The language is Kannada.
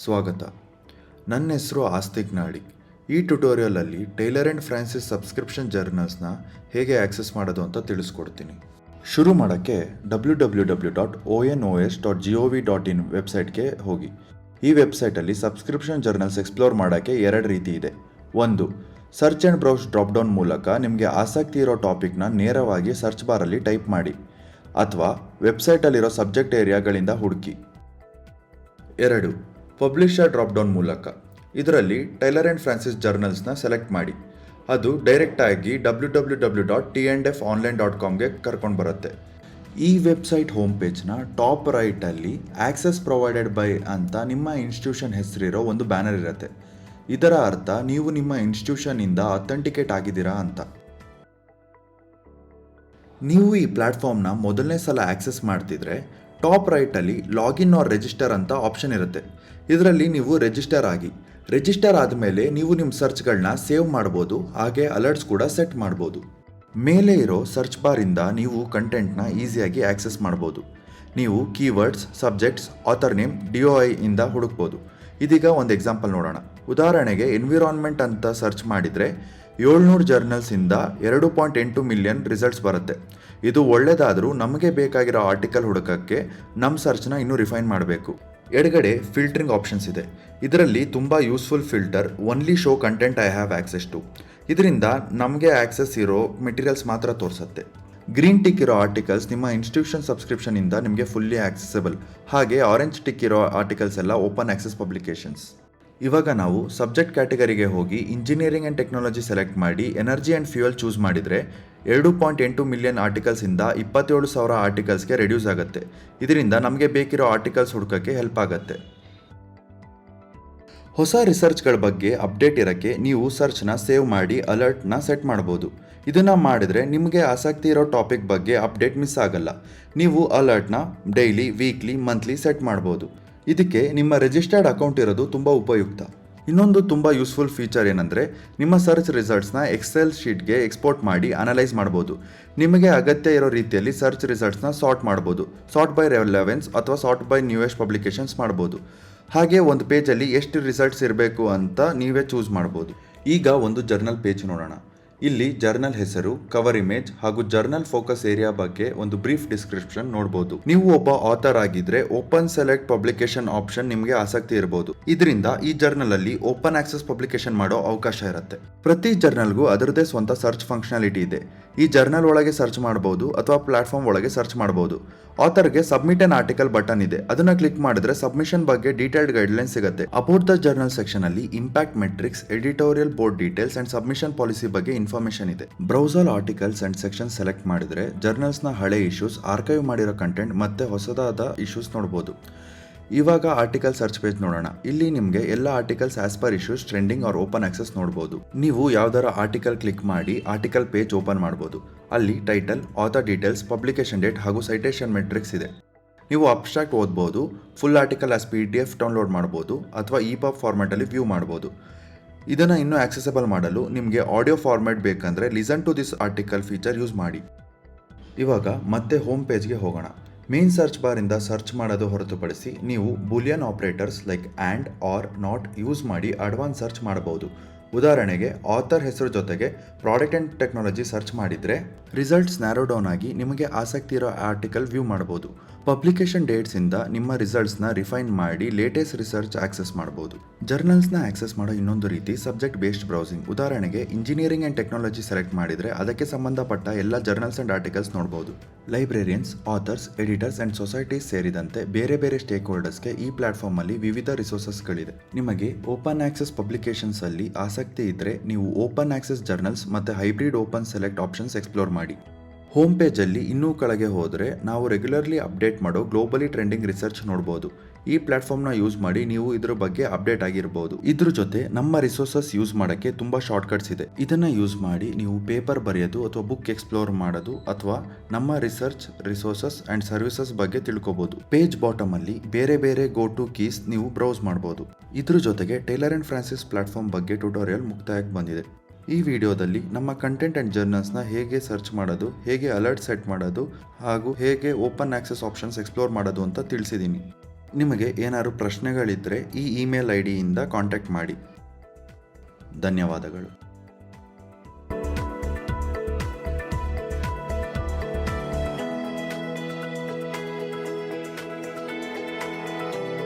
ಸ್ವಾಗತ. ನನ್ನ ಹೆಸರು ಆಸ್ತಿಕ್ ನಾಡಿ. ಈ ಟ್ಯುಟೋರಿಯಲಲ್ಲಿ ಟೈಲರ್ ಆ್ಯಂಡ್ ಫ್ರಾನ್ಸಿಸ್ ಸಬ್ಸ್ಕ್ರಿಪ್ಷನ್ ಜರ್ನಲ್ಸ್ನ ಹೇಗೆ ಆಕ್ಸೆಸ್ ಮಾಡೋದು ಅಂತ ತಿಳಿಸ್ಕೊಡ್ತೀನಿ. ಶುರು ಮಾಡೋಕ್ಕೆ W W W dot O N O S dot G O V dot in ವೆಬ್ಸೈಟ್ಗೆ ಹೋಗಿ. ಈ ವೆಬ್ಸೈಟಲ್ಲಿ ಸಬ್ಸ್ಕ್ರಿಪ್ಷನ್ ಜರ್ನಲ್ಸ್ ಎಕ್ಸ್ಪ್ಲೋರ್ ಮಾಡೋಕ್ಕೆ ಎರಡು ರೀತಿ ಇದೆ. ಒಂದು search and browse drop down ಮೂಲಕ ನಿಮಗೆ ಆಸಕ್ತಿ ಇರೋ ಟಾಪಿಕ್ನ ನೇರವಾಗಿ ಸರ್ಚ್ ಬಾರಲ್ಲಿ ಟೈಪ್ ಮಾಡಿ, ಅಥವಾ ವೆಬ್ಸೈಟಲ್ಲಿರೋ ಸಬ್ಜೆಕ್ಟ್ ಏರಿಯಾಗಳಿಂದ ಹುಡುಕಿ. ಎರಡು ಪಬ್ಲಿಷರ್ ಡ್ರಾಪ್ ಡೌನ್ ಮೂಲಕ. ಇದರಲ್ಲಿ ಟೈಲರ್ ಆ್ಯಂಡ್ ಫ್ರಾನ್ಸಿಸ್ ಜರ್ನಲ್ಸ್ನ ಸೆಲೆಕ್ಟ್ ಮಾಡಿ. ಅದು ಡೈರೆಕ್ಟಾಗಿ W W W dot T and F online dot ಕಾಮ್ಗೆ ಕರ್ಕೊಂಡು ಬರುತ್ತೆ. ಈ ವೆಬ್ಸೈಟ್ ಹೋಮ್ ಪೇಜ್ನ ಟಾಪ್ ರೈಟಲ್ಲಿ ಆಕ್ಸೆಸ್ ಪ್ರೊವೈಡೆಡ್ ಬೈ ಅಂತ ನಿಮ್ಮ ಇನ್ಸ್ಟಿಟ್ಯೂಷನ್ ಹೆಸರಿರೋ ಒಂದು ಬ್ಯಾನರ್ ಇರುತ್ತೆ. ಇದರ ಅರ್ಥ ನೀವು ನಿಮ್ಮ ಇನ್ಸ್ಟಿಟ್ಯೂಷನಿಂದ ಅಥೆಂಟಿಕೇಟ್ ಆಗಿದ್ದೀರಾ ಅಂತ. ನೀವು ಈ ಪ್ಲ್ಯಾಟ್ಫಾರ್ಮ್ನ ಮೊದಲನೇ ಸಲ ಆಕ್ಸೆಸ್ ಮಾಡ್ತಿದ್ರೆ ಟಾಪ್ ರೈಟಲ್ಲಿ ಲಾಗಿನ್ ಆರ್ ರಿಜಿಸ್ಟರ್ ಅಂತ ಆಪ್ಷನ್ ಇರುತ್ತೆ. ಇದರಲ್ಲಿ ನೀವು ರಿಜಿಸ್ಟರ್ ಆಗಿ. ರಿಜಿಸ್ಟರ್ ಆದಮೇಲೆ ನೀವು ನಿಮ್ಮ ಸರ್ಚ್ಗಳನ್ನ ಸೇವ್ ಮಾಡ್ಬೋದು, ಹಾಗೆ ಅಲರ್ಟ್ಸ್ ಕೂಡ ಸೆಟ್ ಮಾಡ್ಬೋದು. ಮೇಲೆ ಇರೋ ಸರ್ಚ್ ಬಾರಿಂದ ನೀವು ಕಂಟೆಂಟ್ನ ಈಸಿಯಾಗಿ ಆಕ್ಸೆಸ್ ಮಾಡ್ಬೋದು. ನೀವು keywords subjects author name D O I ಇಂದ ಹುಡುಕ್ಬೋದು. ಇದೀಗ ಒಂದು ಎಕ್ಸಾಂಪಲ್ ನೋಡೋಣ. ಉದಾಹರಣೆಗೆ ಎನ್ವಿರಾನ್ಮೆಂಟ್ ಅಂತ ಸರ್ಚ್ ಮಾಡಿದರೆ ಏಳ್ನೂರು ಜರ್ನಲ್ಸಿಂದ ಎರಡು ಪಾಯಿಂಟ್ ಎಂಟು ಮಿಲಿಯನ್ ರಿಸಲ್ಟ್ಸ್ ಬರುತ್ತೆ. ಇದು ಒಳ್ಳೆಯದಾದರೂ ನಮಗೆ ಬೇಕಾಗಿರೋ ಆರ್ಟಿಕಲ್ ಹುಡುಕಕ್ಕೆ ನಮ್ಮ ಸರ್ಚ್ನ ಇನ್ನೂ ರಿಫೈನ್ ಮಾಡಬೇಕು. ಎಡಗಡೆ ಫಿಲ್ಟರಿಂಗ್ ಆಪ್ಷನ್ಸ್ ಇದೆ. ಇದರಲ್ಲಿ ತುಂಬ useful filter only show content I have access to ಇದರಿಂದ ನಮಗೆ ಆಕ್ಸೆಸ್ ಇರೋ ಮೆಟೀರಿಯಲ್ಸ್ ಮಾತ್ರ ತೋರಿಸುತ್ತೆ. ಗ್ರೀನ್ ಟಿಕ್ ಇರೋ ಆರ್ಟಿಕಲ್ಸ್ ನಿಮ್ಮ ಇನ್ಸ್ಟಿಟ್ಯೂಷನ್ ಸಬ್ಸ್ಕ್ರಿಪ್ಷನಿಂದ ನಿಮಗೆ ಫುಲ್ಲಿ ಆಕ್ಸೆಸಬಲ್ ಹಾಗೆ ಆರೆಂಜ್ ಟಿಕ್ ಇರೋ ಆರ್ಟಿಕಲ್ಸ್ ಎಲ್ಲ ಓಪನ್ ಆಕ್ಸೆಸ್ ಪಬ್ಲಿಕೇಶನ್ಸ್ ಇವಾಗ ನಾವು ಸಬ್ಜೆಕ್ಟ್ ಕ್ಯಾಟಗರಿಗೆ ಹೋಗಿ ಇಂಜಿನಿಯರಿಂಗ್ ಆ್ಯಂಡ್ ಟೆಕ್ನಾಲಜಿ ಸೆಲೆಕ್ಟ್ ಮಾಡಿ ಎನರ್ಜಿ ಆ್ಯಂಡ್ ಫ್ಯೂಯಲ್ ಚೂಸ್ ಮಾಡಿದರೆ ಎರಡು ಪಾಯಿಂಟ್ ಎಂಟು ಮಿಲಿಯನ್ ಆರ್ಟಿಕಲ್ಸಿಂದ ಇಪ್ಪತ್ತೇಳು ಸಾವಿರ ಆರ್ಟಿಕಲ್ಸ್ಗೆ ರೆಡ್ಯೂಸ್ ಆಗುತ್ತೆ. ಇದರಿಂದ ನಮಗೆ ಬೇಕಿರೋ ಆರ್ಟಿಕಲ್ಸ್ ಹುಡುಕಕ್ಕೆ ಹೆಲ್ಪ್ ಆಗುತ್ತೆ. ಹೊಸ ರಿಸರ್ಚ್ಗಳ ಬಗ್ಗೆ ಅಪ್ಡೇಟ್ ಇರೋಕ್ಕೆ ನೀವು ಸರ್ಚ್ನ ಸೇವ್ ಮಾಡಿ ಅಲರ್ಟ್ನ ಸೆಟ್ ಮಾಡ್ಬೋದು ಇದನ್ನು ಮಾಡಿದರೆ ನಿಮಗೆ ಆಸಕ್ತಿ ಇರೋ ಟಾಪಿಕ್ ಬಗ್ಗೆ ಅಪ್ಡೇಟ್ ಮಿಸ್ ಆಗಲ್ಲ. ನೀವು ಅಲರ್ಟ್ನ ಡೈಲಿ, ವೀಕ್ಲಿ, ಮಂತ್ಲಿ ಸೆಟ್ ಮಾಡ್ಬೋದು ಇದಕ್ಕೆ ನಿಮ್ಮ ರಿಜಿಸ್ಟರ್ಡ್ ಅಕೌಂಟ್ ಇರೋದು ತುಂಬ ಉಪಯುಕ್ತ. ಇನ್ನೊಂದು ತುಂಬ ಯೂಸ್ಫುಲ್ ಫೀಚರ್ ಏನಂದರೆ, ನಿಮ್ಮ ಸರ್ಚ್ ರಿಸಲ್ಟ್ಸ್ನ ಎಕ್ಸೆಲ್ ಶೀಟ್ಗೆ ಎಕ್ಸ್ಪೋರ್ಟ್ ಮಾಡಿ ಅನಲೈಸ್ ಮಾಡ್ಬೋದು. ನಿಮಗೆ ಅಗತ್ಯ ಇರೋ ರೀತಿಯಲ್ಲಿ ಸರ್ಚ್ ರಿಸಲ್ಟ್ಸ್ನ ಸಾರ್ಟ್ ಮಾಡ್ಬೋದು. ಸಾರ್ಟ್ ಬೈ ರೆಲೆವೆನ್ಸ್ ಅಥವಾ ಸಾರ್ಟ್ ಬೈ ನ್ಯೂಯೆಸ್ಟ್ ಪಬ್ಲಿಕೇಶನ್ಸ್ ಮಾಡ್ಬೋದು. ಹಾಗೆ ಒಂದು ಪೇಜಲ್ಲಿ ಎಷ್ಟು ರಿಸಲ್ಟ್ಸ್ ಇರಬೇಕು ಅಂತ ನೀವೇ ಚೂಸ್ ಮಾಡ್ಬೋದು. ಈಗ ಒಂದು ಜರ್ನಲ್ ಪೇಜ್ ನೋಡೋಣ. ಇಲ್ಲಿ ಜರ್ನಲ್ ಹೆಸರು, ಕವರ್ ಇಮೇಜ್ ಹಾಗೂ ಜರ್ನಲ್ ಫೋಕಸ್ ಏರಿಯಾ ಬಗ್ಗೆ ಒಂದು ಬ್ರೀಫ್ ಡಿಸ್ಕ್ರಿಪ್ಷನ್ ನೋಡಬಹುದು ನೀವು ಒಬ್ಬ ಆಥರ್ ಆಗಿದ್ರೆ ಓಪನ್ ಸೆಲೆಕ್ಟ್ ಪಬ್ಲಿಕೇಶನ್ ಆಪ್ಷನ್ ನಿಮಗೆ ಆಸಕ್ತಿ ಇರಬಹುದು ಇದರಿಂದ ಈ ಜರ್ನಲ್ ಅಲ್ಲಿ ಓಪನ್ ಆಕ್ಸೆಸ್ ಪಬ್ಲಿಕೇಶನ್ ಮಾಡೋ ಅವಕಾಶ ಇರುತ್ತೆ. ಪ್ರತಿ ಜರ್ನಲ್ಗೂ ಅದರದೇ ಸ್ವಂತ ಸರ್ಚ್ ಫಂಕ್ಷನಾಲಿಟಿ ಇದೆ. ಈ ಜರ್ನಲ್ ಒಳಗೆ ಸರ್ಚ್ ಮಾಡಬಹುದು ಅಥವಾ ಪ್ಲಾಟ್ಫಾರ್ಮ್ ಒಳಗೆ ಸರ್ಚ್ ಮಾಡಬಹುದು ಆಥರ್ಗೆ ಸಬ್ಮಿಟ್ ಅನ್ ಆರ್ಟಿಕಲ್ ಬಟನ್ ಇದೆ. ಅದನ್ನ ಕ್ಲಿಕ್ ಮಾಡಿದ್ರೆ ಸಬ್ಮಿಷನ್ ಬಗ್ಗೆ ಡೀಟೇಲ್ಡ್ ಗೈಡ್ಲೈನ್ ಸಿಗುತ್ತೆ. ಅಬೌಟ್ ದ ಜರ್ನಲ್ ಸೆಕ್ಷನ್ ಅಲ್ಲಿ impact metrics, editorial board details and submission policy ಬಗ್ಗೆ ಇನ್ಫಾರ್ಮೇಶನ್ ಇದೆ. Browser articles and section select ಮಾಡಿದ್ರೆ ಜರ್ನಲ್ಸ್ನ ಹಳೆ ಇಶ್ಯೂಸ್, ಆರ್ಕೈವ್ ಮಾಡಿರೋ ಕಂಟೆಂಟ್ ಮತ್ತೆ ಹೊಸದಾದ ಇಶ್ಯೂಸ್ ನೋಡಬಹುದು ಇವಾಗ ಆರ್ಟಿಕಲ್ ಸರ್ಚ್ ಪೇಜ್ ನೋಡೋಣ. ಇಲ್ಲಿ ನಿಮಗೆ ಎಲ್ಲ articles as per issues trending or open access ನೋಡಬಹುದು ನೀವು ಯಾವ್ದಾರ ಆರ್ಟಿಕಲ್ ಕ್ಲಿಕ್ ಮಾಡಿ ಆರ್ಟಿಕಲ್ ಪೇಜ್ ಓಪನ್ ಮಾಡಬಹುದು ಅಲ್ಲಿ title author details publication date ಹಾಗೂ ಸೈಟೇಷನ್ ಮೆಟ್ರಿಕ್ಸ್ ಇದೆ. ನೀವು ಅಬ್ಸ್ಟ್ರಾಕ್ಟ್ ಓದ್ಬೋದು full article as P D F download ಮಾಡ್ಬೋದು ಅಥವಾ ಇ ಪಾಪ್ ಫಾರ್ಮ್ಯಾಟಲ್ಲಿ ವ್ಯೂ ಮಾಡ್ಬೋದು. ಇದನ್ನು ಇನ್ನೂ ಆಕ್ಸೆಸಬಲ್ ಮಾಡಲು ನಿಮಗೆ ಆಡಿಯೋ ಫಾರ್ಮ್ಯಾಟ್ ಬೇಕಂದರೆ listen to this article feature use ಮಾಡಿ. ಇವಾಗ ಮತ್ತೆ ಹೋಮ್ ಪೇಜ್ಗೆ ಹೋಗೋಣ. ಮೇನ್ ಸರ್ಚ್ ಬಾರಿಂದ ಸರ್ಚ್ ಮಾಡೋದು ಹೊರತುಪಡಿಸಿ ನೀವು Boolean operators like and or not use ಮಾಡಿ ಅಡ್ವಾನ್ಸ್ ಸರ್ಚ್ ಮಾಡಬಹುದು. ಉದಾಹರಣೆಗೆ ಆಥರ್ ಹೆಸರು ಜೊತೆಗೆ ಪ್ರಾಡಕ್ಟ್ ಆ್ಯಂಡ್ ಟೆಕ್ನಾಲಜಿ ಸರ್ಚ್ ಮಾಡಿದರೆ ರಿಸಲ್ಟ್ಸ್ ನ್ಯಾರೋ ಡೌನ್ ಆಗಿ ನಿಮಗೆ ಆಸಕ್ತಿ ಇರೋ ಆರ್ಟಿಕಲ್ ವ್ಯೂ ಮಾಡ್ಬೋದು ಪಬ್ಲಿಕೇಶನ್ ಡೇಟ್ಸಿಂದ ನಿಮ್ಮ ರಿಸಲ್ಟ್ಸ್ನ ರಿಫೈನ್ ಮಾಡಿ ಲೇಟೆಸ್ಟ್ ರಿಸರ್ಚ್ ಆಕ್ಸೆಸ್ ಮಾಡ್ಬೋದು. ಜರ್ನಲ್ಸ್ನ ಆಕ್ಸೆಸ್ ಮಾಡೋ ಇನ್ನೊಂದು ರೀತಿ ಸಬ್ಜೆಕ್ಟ್ ಬೇಸ್ಡ್ ಬ್ರೌಸಿಂಗ್ ಉದಾಹರಣೆಗೆ ಇಂಜಿನಿಯರಿಂಗ್ ಆ್ಯಂಡ್ ಟೆಕ್ನಾಲಜಿ ಸೆಲೆಕ್ಟ್ ಮಾಡಿದರೆ ಅದಕ್ಕೆ ಸಂಬಂಧಪಟ್ಟ ಎಲ್ಲ ಜರ್ನಲ್ಸ್ ಆ್ಯಂಡ್ ಆರ್ಟಿಕಲ್ಸ್ ನೋಡಬಹುದು librarians authors editors and societies ಸೇರಿದಂತೆ ಬೇರೆ ಬೇರೆ ಸ್ಟೇಕ್ ಹೋಲ್ಡರ್ಸ್ಗೆ ಈ ಪ್ಲಾಟ್ಫಾರ್ಮಲ್ಲಿ ವಿವಿಧ ರಿಸೋರ್ಸಸ್ಗಳಿದೆ ನಿಮಗೆ ಓಪನ್ ಆಕ್ಸೆಸ್ ಪಬ್ಲಿಕೇಶನ್ಸ್ ಅಲ್ಲಿ ಆಸಕ್ತಿ ಇದ್ದರೆ ನೀವು ಓಪನ್ ಆಕ್ಸೆಸ್ ಜರ್ನಲ್ಸ್ ಮತ್ತು hybrid open select options explore ಮಾಡಿ. ಹೋಮ್ ಪೇಜಲ್ಲಿ ಇನ್ನೂ ಕೆಳಗೆ ಹೋದರೆ ನಾವು ರೆಗ್ಯುಲರ್ಲಿ ಅಪ್ಡೇಟ್ ಮಾಡೋ ಗ್ಲೋಬಲಿ ಟ್ರೆಂಡಿಂಗ್ ರಿಸರ್ಚ್ ನೋಡ್ಬೋದು. ಈ ಪ್ಲಾಟ್ಫಾರ್ಮ್ನ ಯೂಸ್ ಮಾಡಿ ನೀವು ಇದರ ಬಗ್ಗೆ ಅಪ್ಡೇಟ್ ಆಗಿರ್ಬೋದು. ಇದ್ರ ಜೊತೆ ನಮ್ಮ ರಿಸೋರ್ಸಸ್ ಯೂಸ್ ಮಾಡೋಕ್ಕೆ ತುಂಬ ಶಾರ್ಟ್ಕಟ್ಸ್ ಇದೆ. ಇದನ್ನು ಯೂಸ್ ಮಾಡಿ ನೀವು ಪೇಪರ್ ಬರೆಯೋದು ಅಥವಾ ಬುಕ್ ಎಕ್ಸ್ಪ್ಲೋರ್ ಮಾಡೋದು ಅಥವಾ ನಮ್ಮ ರಿಸರ್ಚ್ ರಿಸೋರ್ಸಸ್ ಆ್ಯಂಡ್ ಸರ್ವಿಸಸ್ ಬಗ್ಗೆ ತಿಳ್ಕೊಬೋದು. ಪೇಜ್ ಬಾಟಮಲ್ಲಿ ಬೇರೆ ಬೇರೆ ಗೋ ಟು ಕೀಸ್ ನೀವು ಬ್ರೌಸ್ ಮಾಡ್ಬೋದು. ಇದ್ರ ಜೊತೆಗೆ ಟೇಲರ್ ಆ್ಯಂಡ್ ಫ್ರಾನ್ಸಿಸ್ ಪ್ಲಾಟ್ಫಾರ್ಮ್ ಬಗ್ಗೆ ಟ್ಯುಟೋರಿಯಲ್ ಮುಕ್ತಾಯಕ್ಕೆ ಬಂದಿದೆ. ಈ ವಿಡಿಯೋದಲ್ಲಿ ನಮ್ಮ ಕಂಟೆಂಟ್ ಆ್ಯಂಡ್ ಜರ್ನಲ್ಸ್ನ ಹೇಗೆ ಸರ್ಚ್ ಮಾಡೋದು, ಹೇಗೆ ಅಲರ್ಟ್ ಸೆಟ್ ಮಾಡೋದು ಹಾಗೂ ಹೇಗೆ ಓಪನ್ ಆಕ್ಸೆಸ್ ಆಪ್ಷನ್ಸ್ ಎಕ್ಸ್ಪ್ಲೋರ್ ಮಾಡೋದು ಅಂತ ತಿಳಿಸಿದ್ದೀನಿ ನಿಮಗೆ ಏನಾದ್ರು ಪ್ರಶ್ನೆಗಳಿದ್ದರೆ ಈ ಇಮೇಲ್ ಐ ಡಿಯಿಂದ ಕಾಂಟ್ಯಾಕ್ಟ್ ಮಾಡಿ. ಧನ್ಯವಾದಗಳು.